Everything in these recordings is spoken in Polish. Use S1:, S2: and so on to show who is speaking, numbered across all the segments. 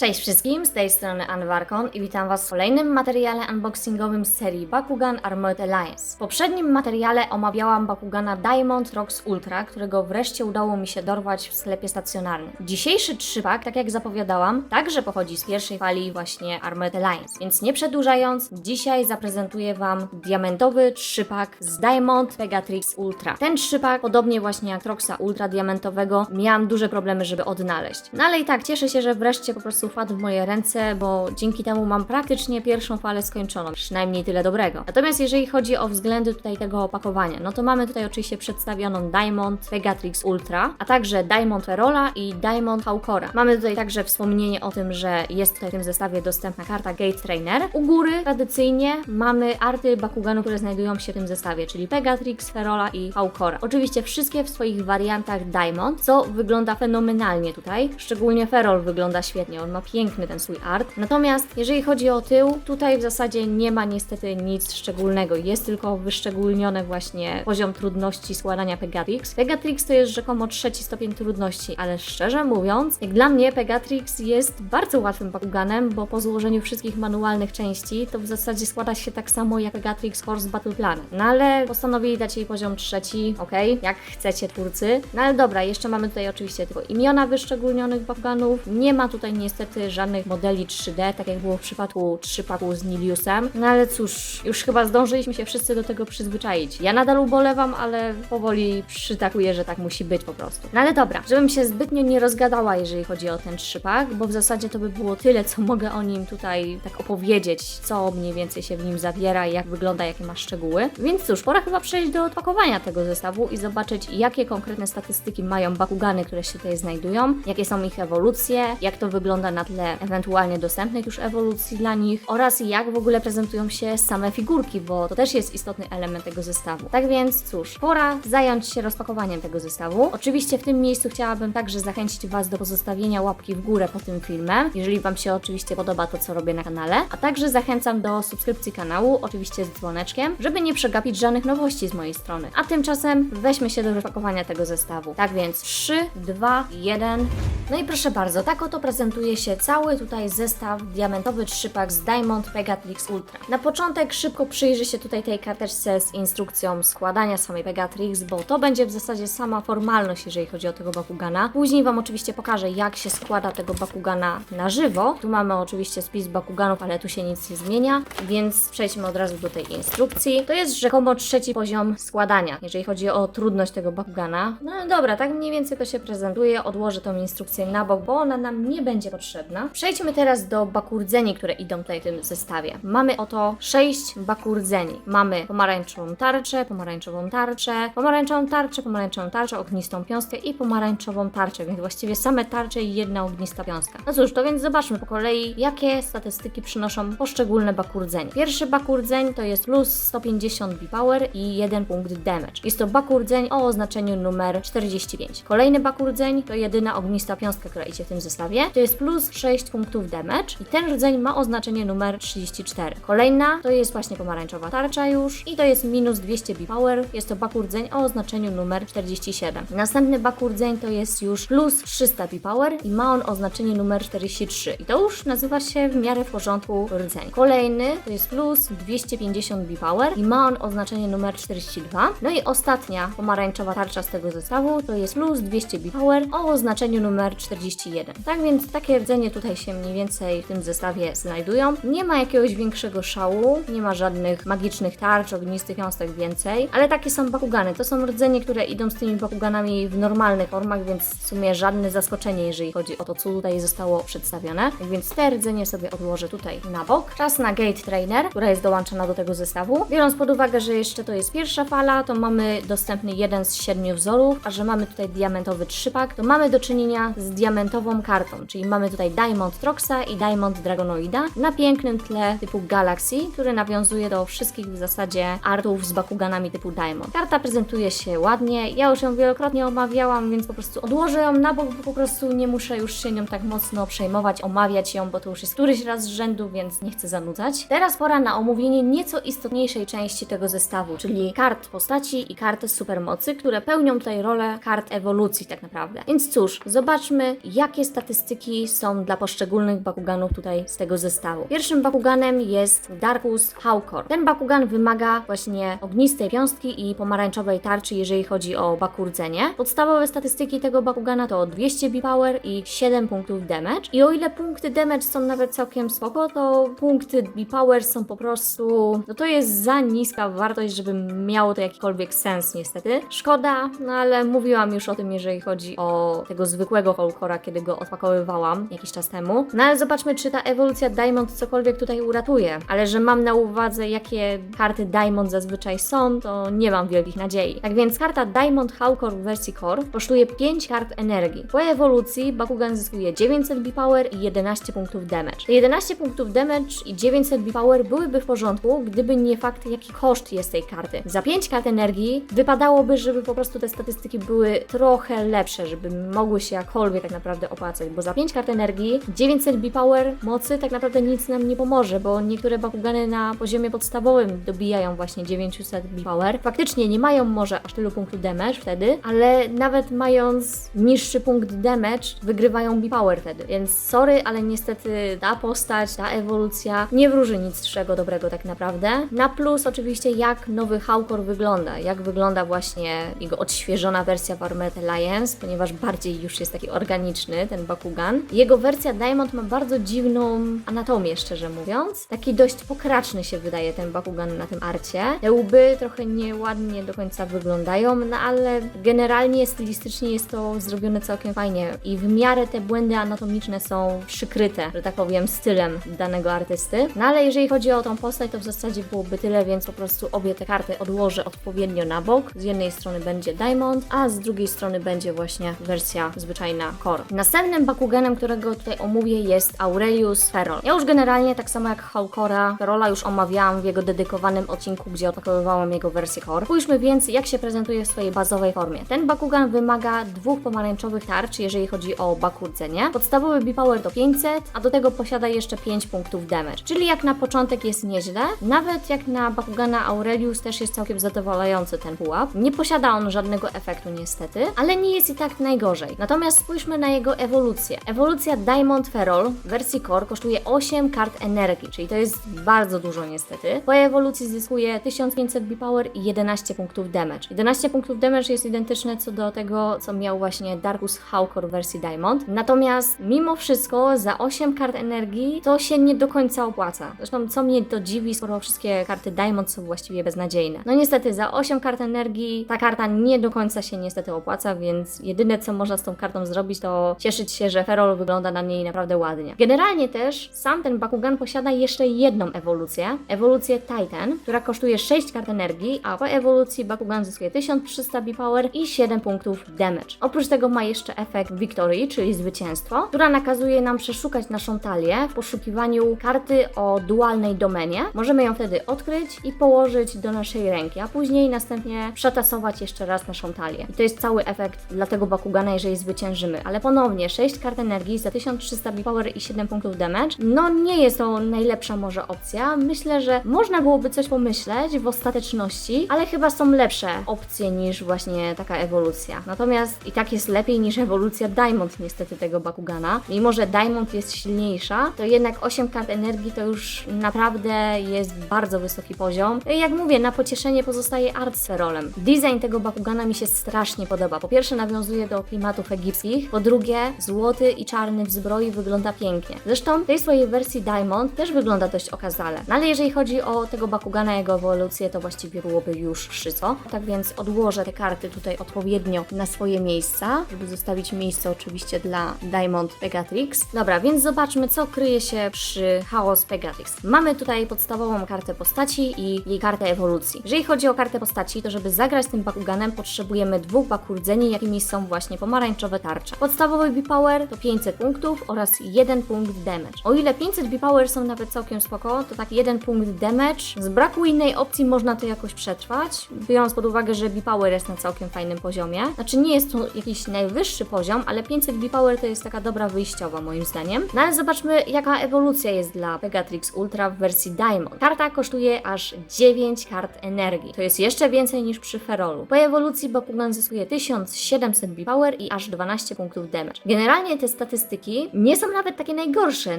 S1: Cześć wszystkim, z tej strony Anwarkon i witam Was w kolejnym materiale unboxingowym z serii Bakugan Armored Alliance. W poprzednim materiale omawiałam Bakugana Diamond Rocks Ultra, którego wreszcie udało mi się dorwać w sklepie stacjonarnym. Dzisiejszy trzypak, tak jak zapowiadałam, także pochodzi z pierwszej fali właśnie Armored Alliance, więc nie przedłużając, dzisiaj zaprezentuję Wam diamentowy trzypak z Diamond Pegatrix Ultra. Ten trzypak, podobnie właśnie jak Roxa Ultra diamentowego, miałam duże problemy, żeby odnaleźć. No ale i tak cieszę się, że wreszcie po prostu wpadł w moje ręce, bo dzięki temu mam praktycznie pierwszą falę skończoną. Przynajmniej tyle dobrego. Natomiast jeżeli chodzi o względy tutaj tego opakowania, no to mamy tutaj oczywiście przedstawioną Diamond Pegatrix Ultra, a także Diamond Ferola i Diamond Haukora. Mamy tutaj także wspomnienie o tym, że jest tutaj w tym zestawie dostępna karta Gate Trainer. U góry tradycyjnie mamy arty Bakuganu, które znajdują się w tym zestawie, czyli Pegatrix, Ferola i Haukora. Oczywiście wszystkie w swoich wariantach Diamond, co wygląda fenomenalnie tutaj. Szczególnie Ferol wygląda świetnie, on ma piękny ten swój art. Natomiast jeżeli chodzi o tył, tutaj w zasadzie nie ma niestety nic szczególnego. Jest tylko wyszczególniony właśnie poziom trudności składania Pegatrix. Pegatrix to jest rzekomo trzeci stopień trudności, ale szczerze mówiąc, jak dla mnie Pegatrix jest bardzo łatwym Bakuganem, bo po złożeniu wszystkich manualnych części to w zasadzie składa się tak samo jak Pegatrix Horse Battle Plan. No ale postanowili dać jej poziom trzeci, okej, jak chcecie twórcy. No ale dobra, jeszcze mamy tutaj oczywiście tylko imiona wyszczególnionych Bakuganów. Nie ma tutaj niestety żadnych modeli 3D, tak jak było w przypadku trzypaku z Niliusem. No ale cóż, już chyba zdążyliśmy się wszyscy do tego przyzwyczaić. Ja nadal ubolewam, ale powoli przytakuję, że tak musi być po prostu. No ale dobra, żebym się zbytnio nie rozgadała, jeżeli chodzi o ten trzypak, bo w zasadzie to by było tyle, co mogę o nim tutaj tak opowiedzieć, co mniej więcej się w nim zawiera i jak wygląda, jakie ma szczegóły. Więc cóż, pora chyba przejść do odpakowania tego zestawu i zobaczyć, jakie konkretne statystyki mają Bakugany, które się tutaj znajdują, jakie są ich ewolucje, jak to wygląda na tle ewentualnie dostępnych już ewolucji dla nich oraz jak w ogóle prezentują się same figurki, bo to też jest istotny element tego zestawu. Tak więc cóż, pora zająć się rozpakowaniem tego zestawu. Oczywiście w tym miejscu chciałabym także zachęcić Was do pozostawienia łapki w górę po tym filmem, jeżeli Wam się oczywiście podoba to, co robię na kanale, a także zachęcam do subskrypcji kanału, oczywiście z dzwoneczkiem, żeby nie przegapić żadnych nowości z mojej strony. A tymczasem weźmy się do rozpakowania tego zestawu. Tak więc 3, 2, 1. No i proszę bardzo, tak oto prezentuje się cały tutaj zestaw diamentowy trzypak z Diamond Pegatrix Ultra. Na początek szybko przyjrzy się tutaj tej karteczce z instrukcją składania samej Pegatrix, bo to będzie w zasadzie sama formalność, jeżeli chodzi o tego Bakugana. Później Wam oczywiście pokażę, jak się składa tego Bakugana na żywo. Tu mamy oczywiście spis Bakuganów, ale tu się nic nie zmienia, więc przejdźmy od razu do tej instrukcji. To jest rzekomo trzeci poziom składania, jeżeli chodzi o trudność tego Bakugana. No dobra, tak mniej więcej to się prezentuje. Odłożę tą instrukcję na bok, bo ona nam nie będzie potrzebna. Przejdźmy teraz do bakurdzeni, które idą tutaj w tym zestawie. Mamy oto sześć bakurdzeni. Mamy pomarańczową tarczę, pomarańczową tarczę, pomarańczową tarczę, pomarańczową tarczę, ognistą piąskę i pomarańczową tarczę, więc właściwie same tarcze i jedna ognista piąska. No cóż, to więc zobaczmy po kolei, jakie statystyki przynoszą poszczególne bakurdzenie. Pierwszy bakurdzeń to jest plus 150 B-Power i 1 punkt damage. Jest to bakurdzeń o oznaczeniu numer 45. Kolejny bakurdzeń to jedyna ognista piąstka, która idzie w tym zestawie. To jest plus 6 punktów damage i ten rdzeń ma oznaczenie numer 34. Kolejna to jest właśnie pomarańczowa tarcza już i to jest minus 200 B-Power. Jest to bakurdzeń o oznaczeniu numer 47. Następny bakurdzeń to jest już plus 300 B-Power i ma on oznaczenie numer 43. I to już nazywa się w miarę w porządku rdzeń. Kolejny to jest plus 250 B-Power i ma on oznaczenie numer 42. No i ostatnia pomarańczowa tarcza z tego zestawu to jest plus 200 B-Power o oznaczeniu numer 41. Tak więc takie rdzenie tutaj się mniej więcej w tym zestawie znajdują. Nie ma jakiegoś większego szału, nie ma żadnych magicznych tarcz, ognistych jąstek więcej, ale takie są bakugany. To są rdzenie, które idą z tymi bakuganami w normalnych formach, więc w sumie żadne zaskoczenie, jeżeli chodzi o to, co tutaj zostało przedstawione. Tak więc te rdzenie sobie odłożę tutaj na bok. Czas na Gate Trainer, która jest dołączona do tego zestawu. Biorąc pod uwagę, że jeszcze to jest pierwsza fala, to mamy dostępny jeden z siedmiu wzorów, a że mamy tutaj diamentowy trzypak, to mamy do czynienia z diamentową kartą, czyli mamy tutaj Diamond Troxa i Diamond Dragonoida na pięknym tle typu Galaxy, który nawiązuje do wszystkich w zasadzie artów z bakuganami typu Diamond. Karta prezentuje się ładnie, ja już ją wielokrotnie omawiałam, więc po prostu odłożę ją na bok, bo po prostu nie muszę już się nią tak mocno przejmować, omawiać ją, bo to już jest któryś raz z rzędu, więc nie chcę zanudzać. Teraz pora na omówienie nieco istotniejszej części tego zestawu, czyli kart postaci i karty supermocy, które pełnią tutaj rolę kart ewolucji tak naprawdę. Więc cóż, zobaczmy jakie statystyki są dla poszczególnych Bakuganów tutaj z tego zestawu. Pierwszym Bakuganem jest Darkus Hawkor. Ten Bakugan wymaga właśnie ognistej wiązki i pomarańczowej tarczy, jeżeli chodzi o bakurdzenie. Podstawowe statystyki tego Bakugana to 200 B-Power i 7 punktów damage. I o ile punkty damage są nawet całkiem spoko, to punkty B-Power są po prostu... No to jest za niska wartość, żeby miało to jakikolwiek sens niestety. Szkoda, no ale mówiłam już o tym, jeżeli chodzi o tego zwykłego Hawkora, kiedy go odpakowywałam jakiś czas temu. No ale zobaczmy, czy ta ewolucja Diamond cokolwiek tutaj uratuje. Ale że mam na uwadze, jakie karty Diamond zazwyczaj są, to nie mam wielkich nadziei. Tak więc karta Diamond Hawkor w wersji Core kosztuje 5 kart energii. Po ewolucji Bakugan zyskuje 900 B-Power i 11 punktów damage. Te 11 punktów damage i 900 B-Power byłyby w porządku, gdyby nie fakt, jaki koszt jest tej karty. Za 5 kart energii wypadałoby, żeby po prostu te statystyki były trochę lepsze, żeby mogły się jakkolwiek tak naprawdę opłacać, bo za 5 kart energii 900 B-Power mocy tak naprawdę nic nam nie pomoże, bo niektóre Bakugany na poziomie podstawowym dobijają właśnie 900 B-Power. Faktycznie nie mają może aż tylu punktów damage wtedy, ale nawet mając niższy punkt damage, wygrywają B-Power wtedy. Więc sorry, ale niestety ta postać, ta ewolucja nie wróży niczego dobrego tak naprawdę. Na plus oczywiście jak nowy Hawkor wygląda, jak wygląda właśnie jego odświeżona wersja w Armored Alliance, ponieważ bardziej już jest taki organiczny ten Bakugan. Jego wersja Diamond ma bardzo dziwną anatomię, szczerze mówiąc. Taki dość pokraczny się wydaje ten Bakugan na tym arcie. Te łby trochę nieładnie do końca wyglądają, no ale generalnie stylistycznie jest to zrobione całkiem fajnie i w miarę te błędy anatomiczne są przykryte, że tak powiem, stylem danego artysty. No ale jeżeli chodzi o tą postać, to w zasadzie byłoby tyle, więc po prostu obie te karty odłożę odpowiednio na bok. Z jednej strony będzie Diamond, a z drugiej strony będzie właśnie wersja zwyczajna Core. Następnym Bakuganem, którego tutaj omówię jest Aurelius Ferrol. Ja już generalnie, tak samo jak Hawkora, Ferola już omawiałam w jego dedykowanym odcinku, gdzie odpakowywałam jego wersję Core. Spójrzmy więc, jak się prezentuje w swojej bazowej formie. Ten Bakugan wymaga dwóch pomarańczowych tarcz, jeżeli chodzi o bakurdzenie. Podstawowy B-Power to 500, a do tego posiada jeszcze 5 punktów damage. Czyli jak na początek jest nieźle, nawet jak na Bakugana Aurelius też jest całkiem zadowalający ten pułap. Nie posiada on żadnego efektu niestety, ale nie jest i tak najgorzej. Natomiast spójrzmy na jego ewolucję. Ewolucja Diamond Ferrol w wersji Core kosztuje 8 kart energii, czyli to jest bardzo dużo niestety. Po ewolucji zyskuje 1500 B-Power i 11 punktów damage. 11 punktów damage jest identyczne co do tego, co miał właśnie Darkus Hawkor w wersji Diamond. Natomiast mimo wszystko za 8 kart energii to się nie do końca opłaca. Zresztą co mnie to dziwi, skoro wszystkie karty Diamond są właściwie beznadziejne. No niestety za 8 kart energii ta karta nie do końca się niestety opłaca, więc jedyne co można z tą kartą zrobić to cieszyć się, że Ferrol wygląda na niej naprawdę ładnie. Generalnie też sam ten Bakugan posiada jeszcze jedną ewolucję, ewolucję Titan, która kosztuje 6 kart energii, a po ewolucji Bakugan zyskuje 1300 B-Power i 7 punktów damage. Oprócz tego ma jeszcze efekt Victory, czyli zwycięstwo, która nakazuje nam przeszukać naszą talię w poszukiwaniu karty o dualnej domenie. Możemy ją wtedy odkryć i położyć do naszej ręki, a później następnie przetasować jeszcze raz naszą talię. I to jest cały efekt dla tego Bakugana, jeżeli zwyciężymy. Ale ponownie 6 kart energii za 1300 B-Power i 7 punktów damage. No nie jest to najlepsza może opcja. Myślę, że można byłoby coś pomyśleć w ostateczności, ale chyba są lepsze opcje niż właśnie taka ewolucja. Natomiast i tak jest lepiej niż ewolucja Diamond niestety tego Bakugana. Mimo, że Diamond jest silniejsza, to jednak 8 kart energii to już naprawdę jest bardzo wysoki poziom. Jak mówię, na pocieszenie pozostaje art z Ferolem. Design tego Bakugana mi się strasznie podoba. Po pierwsze nawiązuje do klimatów egipskich, po drugie złoty i czarny w zbroi wygląda pięknie. Zresztą w tej swojej wersji Diamond też wygląda dość okazale. No ale jeżeli chodzi o tego Bakugana, jego ewolucję, to właściwie byłoby już wszystko. Tak więc odłożę te karty tutaj odpowiednio na swoje miejsca, żeby zostawić miejsce oczywiście dla Diamond Pegatrix. Dobra, więc zobaczmy, co kryje się przy Chaos Pegatrix. Mamy tutaj podstawową kartę postaci i jej kartę ewolucji. Jeżeli chodzi o kartę postaci, to żeby zagrać tym Bakuganem potrzebujemy dwóch bakurdzeni, jakimi są właśnie pomarańczowe tarcze. Podstawowy B-Power to 500 punktów oraz 1 punkt damage. O ile 500 B-Power są nawet całkiem spoko, to tak 1 punkt damage, z braku innej opcji można to jakoś przetrwać, biorąc pod uwagę, że B-Power jest na całkiem fajnym poziomie. Znaczy nie jest to jakiś najwyższy poziom, ale 500 B-Power to jest taka dobra wyjściowa moim zdaniem. No ale zobaczmy jaka ewolucja jest dla Pegatrix Ultra w wersji Diamond. Karta kosztuje aż 9 kart energii. To jest jeszcze więcej niż przy Ferolu. Po ewolucji Bakugan zyskuje 1700 B-Power i aż 12 punktów damage. Generalnie te statystyki nie są nawet takie najgorsze,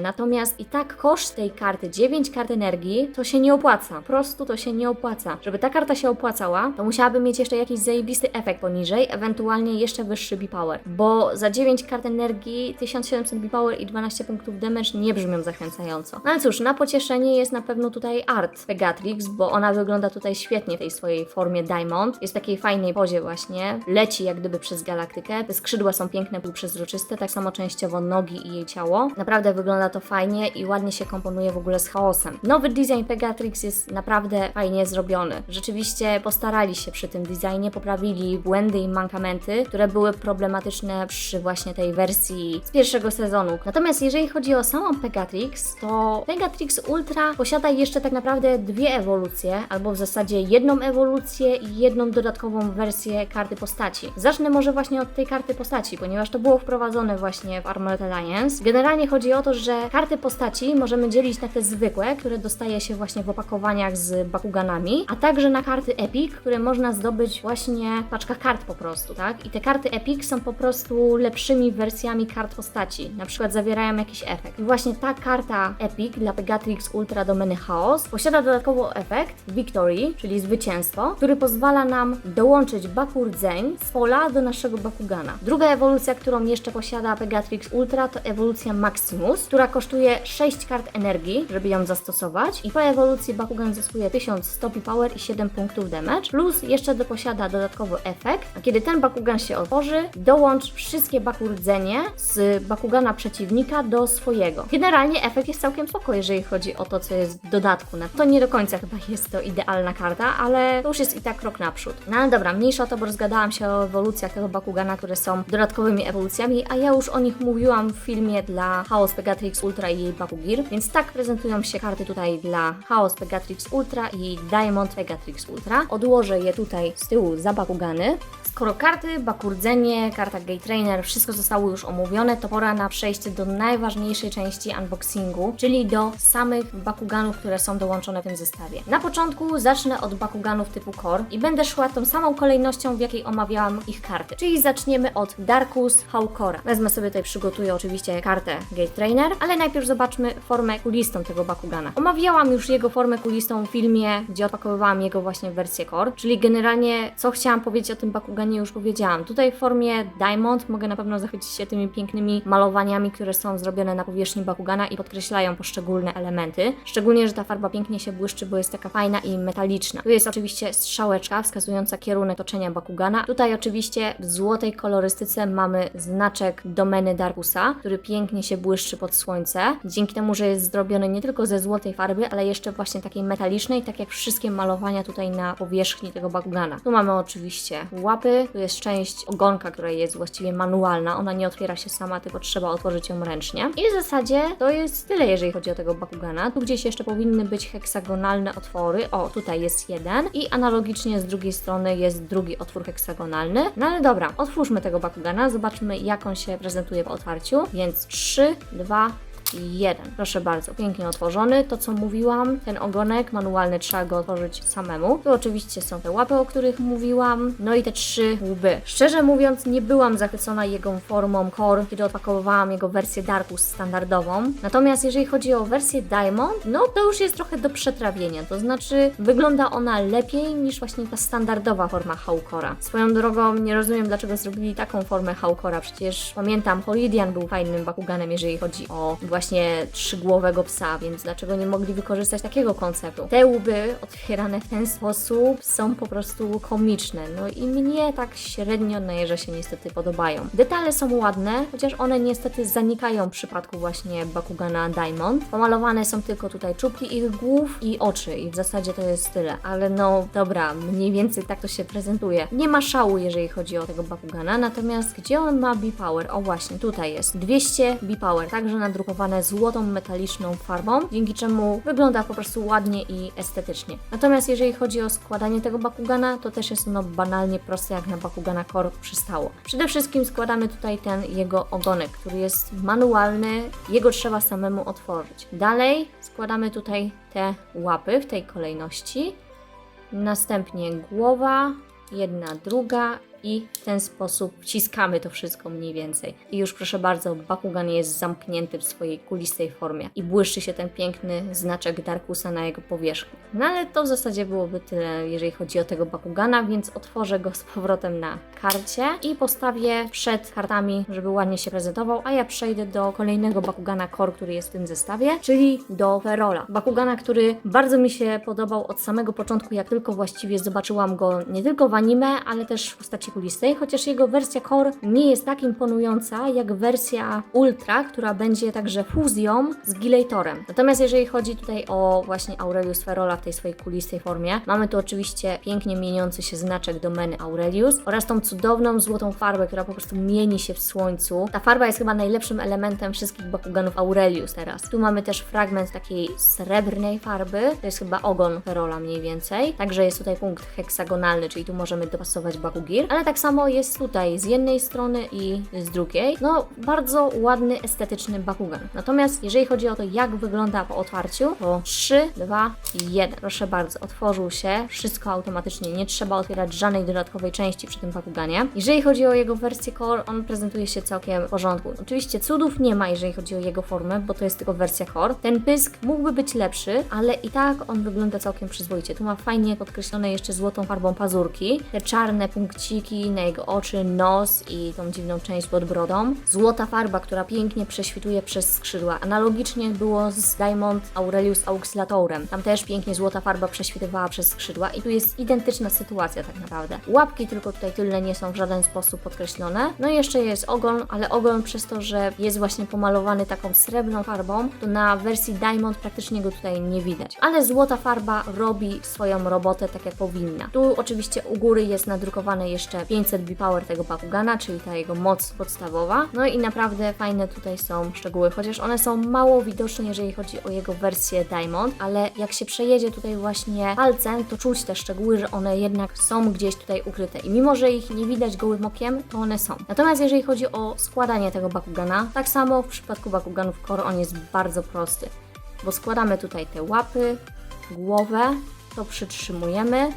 S1: natomiast i tak koszt tej karty, 9 kart energii, to się nie opłaca. Po prostu to się nie opłaca. Żeby ta karta się opłacała, to musiałaby mieć jeszcze jakiś zajebisty efekt poniżej, ewentualnie jeszcze wyższy B-Power. Bo za 9 kart energii 1700 B-Power i 12 punktów damage nie brzmią zachęcająco. No ale cóż, na pocieszenie jest na pewno tutaj art Pegatrix, bo ona wygląda tutaj świetnie w tej swojej formie Diamond. Jest w takiej fajnej pozie właśnie. Leci jak gdyby przez galaktykę. Te skrzydła są piękne, półprzezroczyste, tak samo częściowo nogi i jej ciało. Naprawdę wygląda to fajnie i ładnie się komponuje w ogóle z chaosem. Nowy design Pegatrix jest naprawdę fajnie zrobiony. Rzeczywiście postarali się przy tym designie, poprawili błędy i mankamenty, które były problematyczne przy właśnie tej wersji z pierwszego sezonu. Natomiast jeżeli chodzi o samą Pegatrix, to Pegatrix Ultra posiada jeszcze tak naprawdę dwie ewolucje, albo w zasadzie jedną ewolucję i jedną dodatkową wersję karty postaci. Zacznę może właśnie od tej karty postaci, ponieważ to było wprowadzone właśnie w Armored Alliance. Generalnie chodzi o to, że karty postaci możemy dzielić na te zwykłe, które dostaje się właśnie w opakowaniach z Bakuganami, a także na karty Epic, które można zdobyć właśnie w paczkach kart po prostu, tak? I te karty Epic są po prostu lepszymi wersjami kart postaci, na przykład zawierają jakiś efekt. I właśnie ta karta Epic dla Pegatrix Ultra Domeny Chaos posiada dodatkowo efekt Victory, czyli zwycięstwo, który pozwala nam dołączyć Bakur Zeń z pola do naszego Bakugana. Druga ewolucja, którą jeszcze posiada Pegatrix Ultra to ewolucja Maximus, która kosztuje 6 kart energii, żeby ją zastosować i po ewolucji Bakugan zyskuje 1100 power i 7 punktów damage, plus jeszcze posiada dodatkowo efekt, a kiedy ten Bakugan się otworzy, dołącz wszystkie Bakurdzenie z Bakugana przeciwnika do swojego. Generalnie efekt jest całkiem spoko, jeżeli chodzi o to, co jest w dodatku. To nie do końca chyba jest to idealna karta, ale to już jest i tak krok naprzód. No ale dobra, mniejsza to, bo rozgadałam się o ewolucjach tego Bakugana, które są dodatkowymi ewolucjami, a ja już o nich mówiłam w filmie dla Chaos Pegatrix Ultra i jej Bakugir, więc tak prezentują się karty tutaj dla Chaos Pegatrix Ultra i Diamond Pegatrix Ultra. Odłożę je tutaj z tyłu za Bakugany. Skoro karty, Bakurdzenie, karta Gate Trainer, wszystko zostało już omówione, to pora na przejście do najważniejszej części unboxingu, czyli do samych Bakuganów, które są dołączone w tym zestawie. Na początku zacznę od Bakuganów typu Core i będę szła tą samą kolejnością, w jakiej omawiałam ich karty. Czyli zaczniemy od Darkus Haukora. Wezmę sobie tutaj, przygotuję oczywiście kartę Gate Trainer, ale najpierw zobaczmy formę kulistą tego Bakugana. Omawiałam już jego formę kulistą w filmie, gdzie opakowywałam jego właśnie wersję Core, czyli generalnie co chciałam powiedzieć o tym Bakuganie już powiedziałam. Tutaj w formie Diamond mogę na pewno zachwycić się tymi pięknymi malowaniami, które są zrobione na powierzchni Bakugana i podkreślają poszczególne elementy. Szczególnie, że ta farba pięknie się błyszczy, bo jest taka fajna i metaliczna. Tu jest oczywiście strzałeczka wskazująca kierunek toczenia Bakugana. Tutaj oczywiście w złotej kolorystyce mamy znaczek domeny Darkusa, który pięknie się błyszczy pod słońce. Dzięki temu, że jest zrobiony nie tylko ze złotej farby, ale jeszcze właśnie takiej metalicznej, tak jak wszystkie malowania tutaj na powierzchni tego Bakugana. Tu mamy oczywiście łapy, tu jest część ogonka, która jest właściwie manualna. Ona nie otwiera się sama, tylko trzeba otworzyć ją ręcznie. I w zasadzie to jest tyle, jeżeli chodzi o tego Bakugana. Tu gdzieś jeszcze powinny być heksagonalne otwory. O, tutaj jest jeden. I analogicznie z drugiej strony jest drugi otwór heksagonalny. No ale dobra, otwórzmy tego Bakugana, zobaczmy jak on się prezentuje po otwarciu. Więc 3, 2, jeden. Proszę bardzo, pięknie otworzony. To co mówiłam, ten ogonek manualny trzeba go otworzyć samemu. Tu oczywiście są te łapy, o których mówiłam, no i te trzy łby. Szczerze mówiąc, nie byłam zachwycona jego formą Core, kiedy odpakowywałam jego wersję Darkus standardową. Natomiast jeżeli chodzi o wersję Diamond, no to już jest trochę do przetrawienia. To znaczy, wygląda ona lepiej niż właśnie ta standardowa forma Haukora. Swoją drogą, nie rozumiem dlaczego zrobili taką formę Haukora. Przecież pamiętam, Holidian był fajnym Bakuganem, jeżeli chodzi o właśnie trzygłowego psa, więc dlaczego nie mogli wykorzystać takiego konceptu? Te łby otwierane w ten sposób są po prostu komiczne, no i mnie tak średnio najeża się niestety podobają. Detale są ładne, chociaż one niestety zanikają w przypadku właśnie Bakugana Diamond. Pomalowane są tylko tutaj czubki ich głów i oczy i w zasadzie to jest tyle, ale no dobra, mniej więcej tak to się prezentuje. Nie ma szału, jeżeli chodzi o tego Bakugana, natomiast gdzie on ma B-Power? O właśnie, tutaj jest 200 B-Power, także nadrukowane złotą metaliczną farbą, dzięki czemu wygląda po prostu ładnie i estetycznie. Natomiast jeżeli chodzi o składanie tego Bakugana, to też jest ono banalnie proste, jak na Bakugana Core przystało. Przede wszystkim składamy tutaj ten jego ogonek, który jest manualny, jego trzeba samemu otworzyć. Dalej składamy tutaj te łapy w tej kolejności. Następnie głowa, jedna, druga i w ten sposób wciskamy to wszystko mniej więcej. I już proszę bardzo, Bakugan jest zamknięty w swojej kulistej formie i błyszczy się ten piękny znaczek Darkusa na jego powierzchni. No ale to w zasadzie byłoby tyle, jeżeli chodzi o tego Bakugana, więc otworzę go z powrotem na karcie i postawię przed kartami, żeby ładnie się prezentował, a ja przejdę do kolejnego Bakugana Core, który jest w tym zestawie, czyli do Ferola. Bakugana, który bardzo mi się podobał od samego początku, jak tylko właściwie zobaczyłam go nie tylko w anime, ale też w postaci kulistej, chociaż jego wersja Core nie jest tak imponująca jak wersja Ultra, która będzie także fuzją z Gilatorem. Natomiast jeżeli chodzi tutaj o właśnie Aurelius Ferola w tej swojej kulistej formie, mamy tu oczywiście pięknie mieniący się znaczek domeny Aurelius oraz tą cudowną złotą farbę, która po prostu mieni się w słońcu. Ta farba jest chyba najlepszym elementem wszystkich Bakuganów Aurelius teraz. Tu mamy też fragment takiej srebrnej farby, to jest chyba ogon Ferola mniej więcej. Także jest tutaj punkt heksagonalny, czyli tu możemy dopasować Bakugir, ale tak samo jest tutaj z jednej strony i z drugiej. No, bardzo ładny, estetyczny Bakugan. Natomiast jeżeli chodzi o to, jak wygląda po otwarciu, to 3, 2, 1. Proszę bardzo, otworzył się, wszystko automatycznie, nie trzeba otwierać żadnej dodatkowej części przy tym Bakuganie. Jeżeli chodzi o jego wersję Core, on prezentuje się całkiem w porządku. Oczywiście cudów nie ma, jeżeli chodzi o jego formę, bo to jest tylko wersja Core. Ten pysk mógłby być lepszy, ale i tak on wygląda całkiem przyzwoicie. Tu ma fajnie podkreślone jeszcze złotą farbą pazurki, te czarne punkciki na jego oczy, nos i tą dziwną część pod brodą. Złota farba, która pięknie prześwituje przez skrzydła. Analogicznie było z Diamond Aurelius Auxilatorem. Tam też pięknie złota farba prześwitywała przez skrzydła i tu jest identyczna sytuacja tak naprawdę. Łapki tylko tutaj tylne nie są w żaden sposób podkreślone. No i jeszcze jest ogon, ale ogon przez to, że jest właśnie pomalowany taką srebrną farbą, to na wersji Diamond praktycznie go tutaj nie widać. Ale złota farba robi swoją robotę tak jak powinna. Tu oczywiście u góry jest nadrukowane jeszcze 500 B-Power tego Bakugana, czyli ta jego moc podstawowa. No i naprawdę fajne tutaj są szczegóły, chociaż one są mało widoczne, jeżeli chodzi o jego wersję Diamond, ale jak się przejedzie tutaj właśnie palcem, to czuć te szczegóły, że one jednak są gdzieś tutaj ukryte. I mimo, że ich nie widać gołym okiem, to one są. Natomiast jeżeli chodzi o składanie tego Bakugana, tak samo w przypadku Bakuganów Core on jest bardzo prosty, bo składamy tutaj te łapy, głowę, to przytrzymujemy,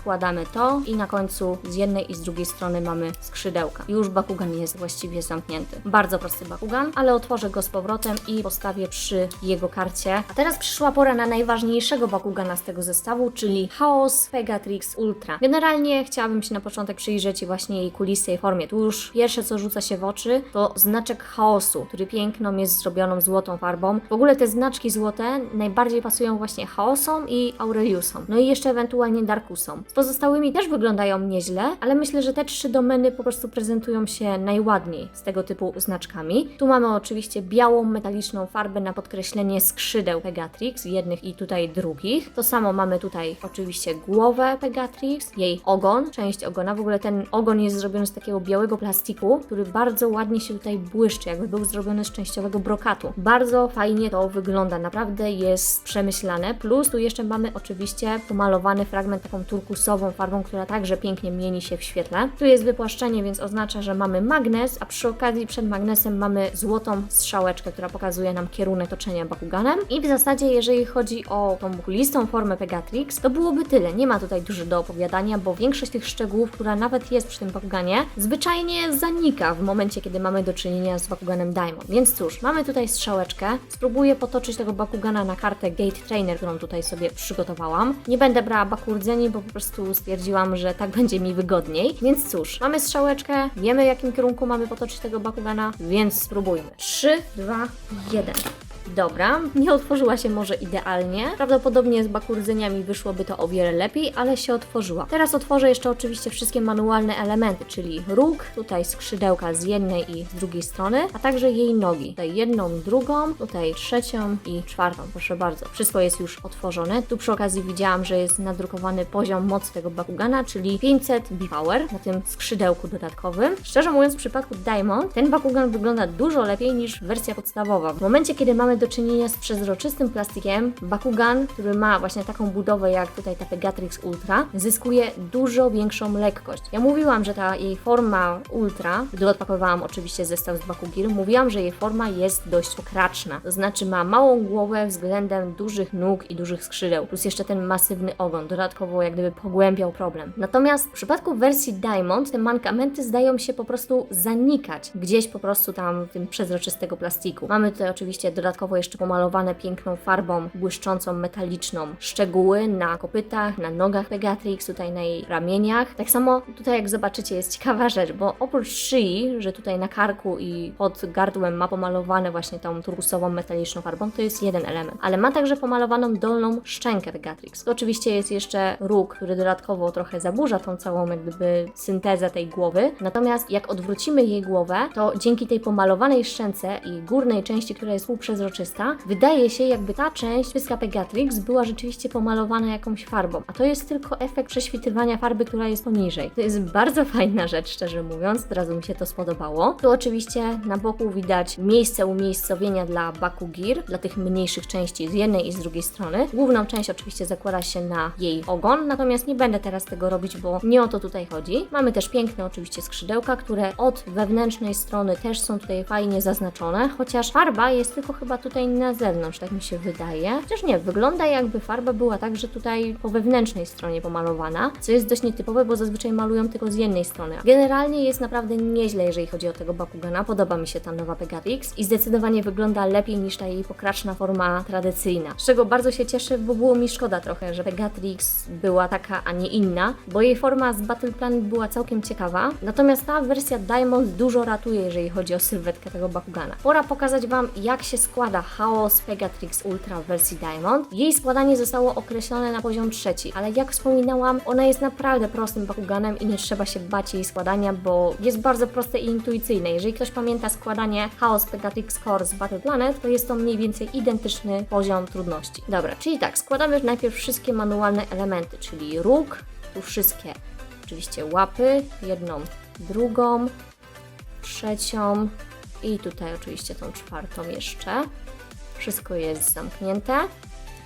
S1: składamy to i na końcu z jednej i z drugiej strony mamy skrzydełka. Już Bakugan jest właściwie zamknięty. Bardzo prosty Bakugan, ale otworzę go z powrotem i postawię przy jego karcie. A teraz przyszła pora na najważniejszego Bakugana z tego zestawu, czyli Chaos Pegatrix Ultra. Generalnie chciałabym się na początek przyjrzeć właśnie jej kulistej formie. Tu już pierwsze co rzuca się w oczy to znaczek chaosu, który piękną jest zrobioną złotą farbą. W ogóle te znaczki złote najbardziej pasują właśnie chaosom i Aureliusom. No i jeszcze ewentualnie Darkusom. Z pozostałymi też wyglądają nieźle, ale myślę, że te trzy domeny po prostu prezentują się najładniej z tego typu znaczkami. Tu mamy oczywiście białą metaliczną farbę na podkreślenie skrzydeł Pegatrix, jednych i tutaj drugich. To samo mamy tutaj oczywiście głowę Pegatrix, jej ogon, część ogona. W ogóle ten ogon jest zrobiony z takiego białego plastiku, który bardzo ładnie się tutaj błyszczy, jakby był zrobiony z częściowego brokatu. Bardzo fajnie to wygląda, naprawdę jest przemyślane. Plus tu jeszcze mamy oczywiście pomalowany fragment taką turkusową farbą, która także pięknie mieni się w świetle. Tu jest wypłaszczenie, więc oznacza, że mamy magnes, a przy okazji przed magnesem mamy złotą strzałeczkę, która pokazuje nam kierunek toczenia Bakuganem. I w zasadzie, jeżeli chodzi o tą kulistą formę Pegatrix, to byłoby tyle. Nie ma tutaj dużo do opowiadania, bo większość tych szczegółów, która nawet jest przy tym Bakuganie, zwyczajnie zanika w momencie, kiedy mamy do czynienia z Bakuganem Diamond. Więc cóż, mamy tutaj strzałeczkę. Spróbuję potoczyć tego Bakugana na kartę Gate Trainer, którą tutaj sobie przygotowałam. Nie będę brała Bakurdzeni, bo po prostu stwierdziłam, że tak będzie mi wygodniej. Więc cóż, mamy strzałeczkę, wiemy w jakim kierunku mamy potoczyć tego Bakugana, więc spróbujmy. 3, 2, 1. Dobra, nie otworzyła się może idealnie. Prawdopodobnie z bakurdzeniami wyszłoby to o wiele lepiej, ale się otworzyła. Teraz otworzę jeszcze oczywiście wszystkie manualne elementy, czyli róg, tutaj skrzydełka z jednej i z drugiej strony, a także jej nogi. Tutaj jedną, drugą, tutaj trzecią i czwartą, proszę bardzo. Wszystko jest już otworzone. Tu przy okazji widziałam, że jest nadrukowany poziom mocy tego Bakugana, czyli 500 B-Power na tym skrzydełku dodatkowym. Szczerze mówiąc, w przypadku Diamond ten Bakugan wygląda dużo lepiej niż wersja podstawowa. W momencie, kiedy mamy do czynienia z przezroczystym plastikiem, Bakugan, który ma właśnie taką budowę jak tutaj ta Pegatrix Ultra, zyskuje dużo większą lekkość. Ja mówiłam, że ta jej forma Ultra, gdy odpakowałam oczywiście zestaw z Bakugir, mówiłam, że jej forma jest dość pokraczna, to znaczy ma małą głowę względem dużych nóg i dużych skrzydeł, plus jeszcze ten masywny ogon, dodatkowo jak gdyby pogłębiał problem. Natomiast w przypadku wersji Diamond te mankamenty zdają się po prostu zanikać, gdzieś po prostu tam w tym przezroczystego plastiku. Mamy tutaj oczywiście dodatkowo jeszcze pomalowane piękną farbą błyszczącą, metaliczną szczegóły na kopytach, na nogach Pegatrix, tutaj na jej ramieniach. Tak samo tutaj jak zobaczycie jest ciekawa rzecz, bo oprócz szyi, że tutaj na karku i pod gardłem ma pomalowane właśnie tą turkusową, metaliczną farbą, to jest jeden element. Ale ma także pomalowaną dolną szczękę Pegatrix. To oczywiście jest jeszcze róg, który dodatkowo trochę zaburza tą całą jak gdyby syntezę tej głowy. Natomiast jak odwrócimy jej głowę, to dzięki tej pomalowanej szczęce i górnej części, która jest półprzezroczysta, wydaje się jakby ta część pyska Pegatrix była rzeczywiście pomalowana jakąś farbą. A to jest tylko efekt prześwitywania farby, która jest poniżej. To jest bardzo fajna rzecz, szczerze mówiąc. Od razu mi się to spodobało. Tu oczywiście na boku widać miejsce umiejscowienia dla Bakugir, dla tych mniejszych części z jednej i z drugiej strony. Główną część oczywiście zakłada się na jej ogon, natomiast nie będę teraz tego robić, bo nie o to tutaj chodzi. Mamy też piękne oczywiście skrzydełka, które od wewnętrznej strony też są tutaj fajnie zaznaczone, chociaż farba jest tylko chyba tutaj na zewnątrz, tak mi się wydaje. Chociaż nie, wygląda jakby farba była tak, że tutaj po wewnętrznej stronie pomalowana, co jest dość nietypowe, bo zazwyczaj malują tylko z jednej strony. Generalnie jest naprawdę nieźle, jeżeli chodzi o tego Bakugana. Podoba mi się ta nowa Pegatrix i zdecydowanie wygląda lepiej niż ta jej pokraczna forma tradycyjna. Z czego bardzo się cieszę, bo było mi szkoda trochę, że Pegatrix była taka, a nie inna, bo jej forma z Battle Planet była całkiem ciekawa. Natomiast ta wersja Diamond dużo ratuje, jeżeli chodzi o sylwetkę tego Bakugana. Pora pokazać Wam, jak się składa Chaos Pegatrix Ultra w wersji Diamond. Jej składanie zostało określone na poziom trzeci, ale jak wspominałam, ona jest naprawdę prostym Bakuganem i nie trzeba się bać jej składania, bo jest bardzo proste i intuicyjne. Jeżeli ktoś pamięta składanie Chaos Pegatrix Core z Battle Planet, to jest to mniej więcej identyczny poziom trudności. Dobra, czyli tak, składamy najpierw wszystkie manualne elementy, czyli róg, tu wszystkie oczywiście łapy, jedną, drugą, trzecią i tutaj oczywiście tą czwartą jeszcze. Wszystko jest zamknięte.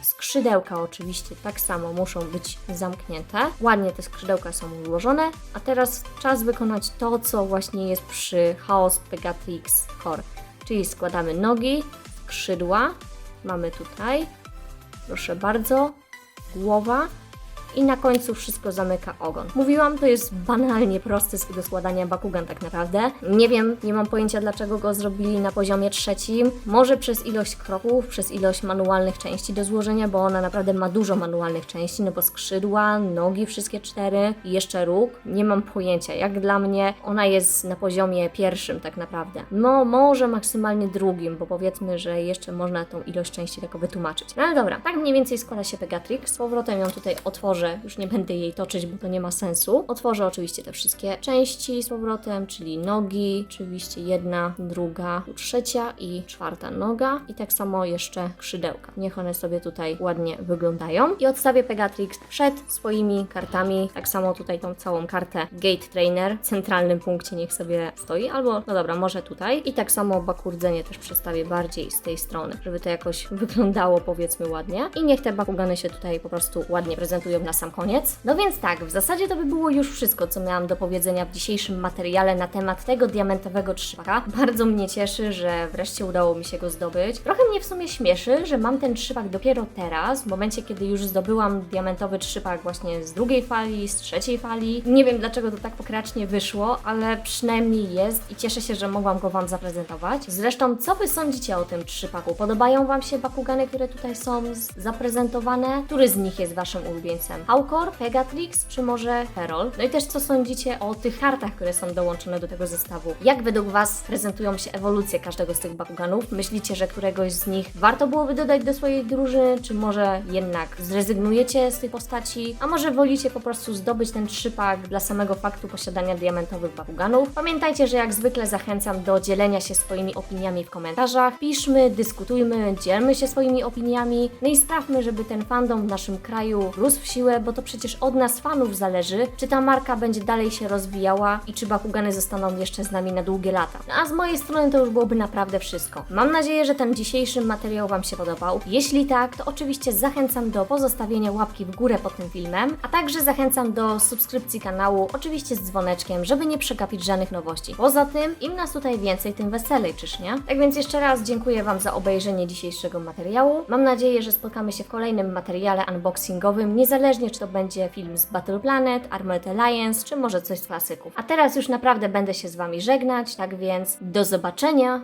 S1: Skrzydełka oczywiście tak samo muszą być zamknięte. Ładnie te skrzydełka są ułożone, a teraz czas wykonać to, co właśnie jest przy Chaos Pegatrix Core. Czyli składamy nogi, skrzydła, mamy tutaj, proszę bardzo, głowa i na końcu wszystko zamyka ogon. Mówiłam, to jest banalnie prosty do składania Bakugan tak naprawdę. Nie wiem, nie mam pojęcia dlaczego go zrobili na poziomie trzecim. Może przez ilość kroków, przez ilość manualnych części do złożenia, bo ona naprawdę ma dużo manualnych części, no bo skrzydła, nogi wszystkie cztery i jeszcze róg. Nie mam pojęcia. Jak dla mnie ona jest na poziomie pierwszym tak naprawdę. No może maksymalnie drugim, bo powiedzmy, że jeszcze można tą ilość części tak wytłumaczyć. No ale dobra, tak mniej więcej składa się Pegatrix. Z powrotem ją tutaj otworzę już nie będę jej toczyć, bo to nie ma sensu. Otworzę oczywiście te wszystkie części z powrotem, czyli nogi, oczywiście jedna, druga, trzecia i czwarta noga i tak samo jeszcze skrzydełka. Niech one sobie tutaj ładnie wyglądają. I odstawię Pegatrix przed swoimi kartami, tak samo tutaj tą całą kartę Gate Trainer w centralnym punkcie niech sobie stoi, albo no dobra, może tutaj. I tak samo bakurdzenie też przestawię bardziej z tej strony, żeby to jakoś wyglądało powiedzmy ładnie. I niech te bakugany się tutaj po prostu ładnie prezentują na sam koniec. No więc tak, w zasadzie to by było już wszystko, co miałam do powiedzenia w dzisiejszym materiale na temat tego diamentowego trzypaka. Bardzo mnie cieszy, że wreszcie udało mi się go zdobyć. Trochę mnie w sumie śmieszy, że mam ten trzypak dopiero teraz, w momencie kiedy już zdobyłam diamentowy trzypak właśnie z drugiej fali, z trzeciej fali. Nie wiem dlaczego to tak pokracznie wyszło, ale przynajmniej jest i cieszę się, że mogłam go Wam zaprezentować. Zresztą, co Wy sądzicie o tym trzypaku? Podobają Wam się bakugany, które tutaj są zaprezentowane? Który z nich jest Waszym ulubieńcem? Aukor, Pegatrix czy może Herol? No i też co sądzicie o tych kartach, które są dołączone do tego zestawu? Jak według Was prezentują się ewolucje każdego z tych bakuganów? Myślicie, że któregoś z nich warto byłoby dodać do swojej drużyny, czy może jednak zrezygnujecie z tej postaci? A może wolicie po prostu zdobyć ten trzypak dla samego faktu posiadania diamentowych bakuganów? Pamiętajcie, że jak zwykle zachęcam do dzielenia się swoimi opiniami w komentarzach. Piszmy, dyskutujmy, dzielmy się swoimi opiniami. No i sprawmy, żeby ten fandom w naszym kraju rósł w siłę bo to przecież od nas fanów zależy, czy ta marka będzie dalej się rozwijała i czy Bakugany zostaną jeszcze z nami na długie lata. No a z mojej strony to już byłoby naprawdę wszystko. Mam nadzieję, że ten dzisiejszy materiał Wam się podobał. Jeśli tak, to oczywiście zachęcam do pozostawienia łapki w górę pod tym filmem, a także zachęcam do subskrypcji kanału, oczywiście z dzwoneczkiem, żeby nie przegapić żadnych nowości. Poza tym, im nas tutaj więcej, tym weselej, czyż nie? Tak więc jeszcze raz dziękuję Wam za obejrzenie dzisiejszego materiału. Mam nadzieję, że spotkamy się w kolejnym materiale unboxingowym, niezależnie czy to będzie film z Battle Planet, Armored Alliance, czy może coś z klasyków. A teraz już naprawdę będę się z Wami żegnać, tak więc do zobaczenia